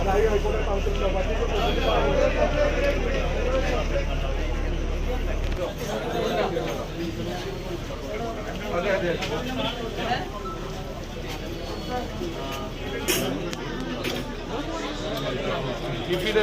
అలాగే హైకోర్టు కౌన్సిల్లో అదే అదే ఇప్పుడే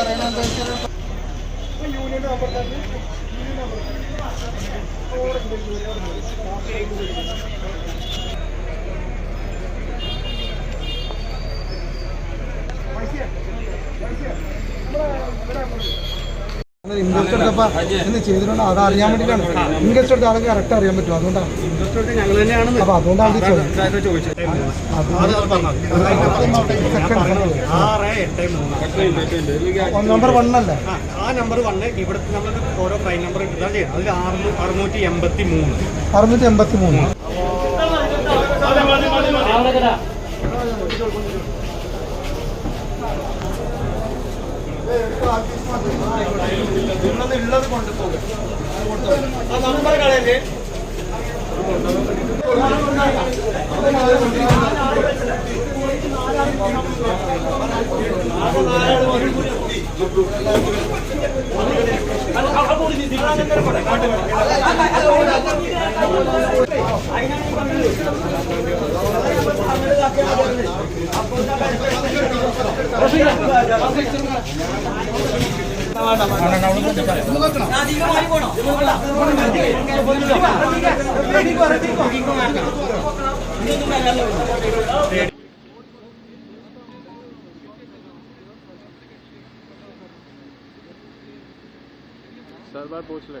പിന്നെ ഇൻട്രസ്റ്റ് എടുത്തപ്പോ ഇന്ന് ചെയ്തിട്ടുണ്ട്. അത് അറിയാൻ വേണ്ടിയിട്ടാണ്. ഇൻട്രസ്റ്റ് എടുത്ത ആൾക്ക് കറക്റ്റ് അറിയാൻ പറ്റും അതുകൊണ്ടാണ്. അപ്പൊ അതുകൊണ്ടാണ് ഇത് ചോദിച്ചത്. നമ്പർ വൺ അല്ലേ? ആ, നമ്പർ വന്ന് ഇവിടുത്തെ നമ്മൾ ഓരോ ഫൈൻ നമ്പർ ചെയ്യുന്നത്. അതിൽ അറുന്നൂറ്റി എൺപത്തി മൂന്ന് അറുന്നൂറ്റി എൺപത്തി മൂന്ന് ഉള്ളത് ഉള്ളത് കൊണ്ടുപോകും നമ്പർ കളയല്ലേ അപ്പോൾ सर बार पूछ ले